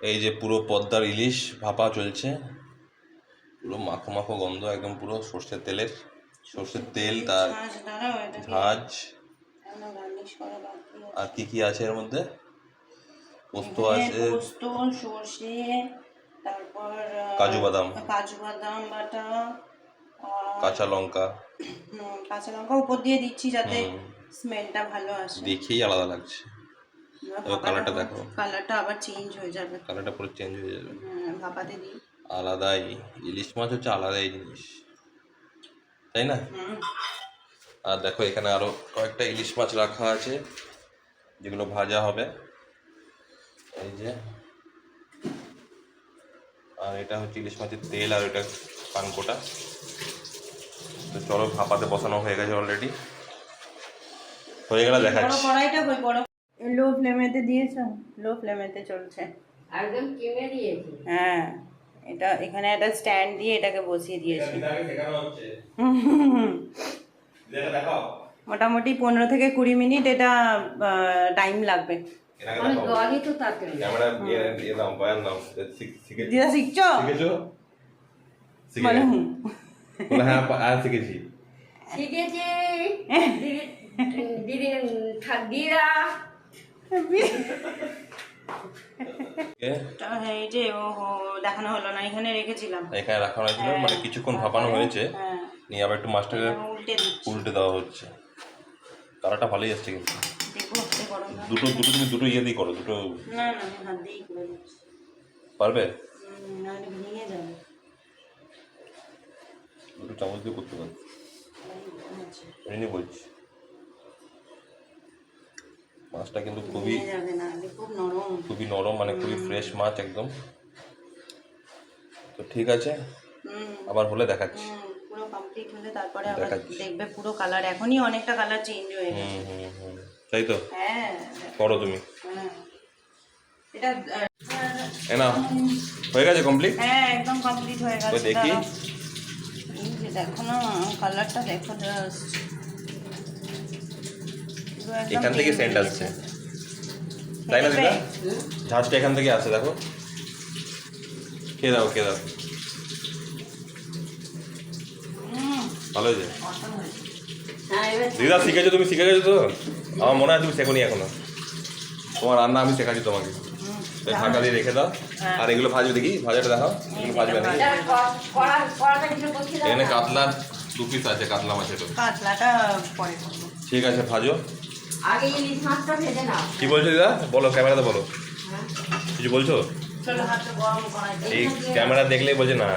এই যে পুরো পদ্মার ইলিশ ভাপা চলছে পুরো মাখো মাখো গন্ধ একদম পুরো সর্ষের তেলের সর্ষের তেল তার ঝাঁজ আছে। আর কি কি আছে এর মধ্যে? পোস্ত আছে। পোস্ত সর্ষে তারপর কাজু বাদাম। কাজু বাদাম বাটা কাঁচা লঙ্কা। কাঁচা লঙ্কা উপর দিয়ে দিচ্ছি যাতে স্মেলটা ভালো আসে। দেখেই আলাদা লাগছে। এবার কালারটা দেখো কালারটা আবার চেঞ্জ হয়ে যাবে। কালারটা পুরো চেঞ্জ হয়ে যাবে। ভাপাতে দিই আলাদাই। ইলিশ মাছ হচ্ছে আলাদাই জিনিস। তাই না? আর দেখো এখানে আরও কয়েকটা ইলিশ মাছ রাখা আছে যেগুলো ভাজা হবে। এই যে। আর এটা হচ্ছে ইলিশ মাছের তেল আর এটা পানকোটা। তো চলো ভাপাতে বসানো হয়ে গেছে অলরেডি হয়ে গেলে দেখাচ্ছি। লো ফ্লেমেতে দিয়েছ লো ফ্লেমেতে চলছে একদম কিনে দিয়েছি হ্যাঁ এটা এখানে একটা স্ট্যান্ড দিয়ে এটাকে বসিয়ে দিয়েছি মোটামুটি পনেরো থেকে কুড়ি মিনিট এটা টাইম লাগবে দিদা শিখছো শিখেছি হ্যাঁ আর শিখেছি শিখেছি দিদি এই যে ও দেখানো হলো না এখানে রেখেছিলাম। এখানে রাখা হয়েছিল মানে কিছুক্ষণ ভাপানো হয়েছে হ্যাঁ। নিয়ে আবার একটু মাছটাকে উল্টে দেওয়া হচ্ছে। কালারটা ভালোই আসছে কিন্তু। দুটো দুটো তুমি দুটো ইয়ে দিয়ে করো দুটো না না হাত দিয়েই করে পারবে? ভেঙে যাবে। দুটো চামচ দিয়ে করতে পারবে এমনি বলছি। মাছটা কিন্তু খুবই খুবই নরম মানে খুবই ফ্রেশ মাছ একদম। তো ঠিক আছে, আবার হলে দেখাচ্ছি। পুরো কমপ্লিট হলে তারপরে আবার দেখবে পুরো কালার এখনই অনেকটা কালার চেঞ্জ তাই তো হ্যাঁ করো তুমি হ্যাঁ গেছে কমপ্লিট হ্যাঁ একদম কমপ্লিট হয়ে গেছে দেখো না কালারটা দেখো জাস্ট এখান থেকে সেন্ট আসছে। তাই না দিদা? ঝাঁজটা এখান থেকে আসে দেখো। খেয়ে দাও খেয়ে দাও। ভালো হয়েছে? হ্যাঁ দিদা শিখেছো তুমি শিখে গেছো তো? আমার মনে হয় তুমি শেখোনি এখনও। তোমার রান্না আমি শেখাচ্ছি তোমাকে। ঢাকা দিয়ে রেখে দাও। আর এগুলো ভাজবে দেখি ভাজাটা দেখাও। এগুলো ভাজবে না এখানে কাতলা দু পিস আছে কাতলা মাছের। কাতলাটা ঠিক আছে ভাজো। আগে ইলিশ মাছটা ভেজে নাও। কি বলছো দিদা? বলো ক্যামেরাতে বলো। হ্যাঁ। কিছু বলছো? এই ক্যামেরা দেখলেই বলছে না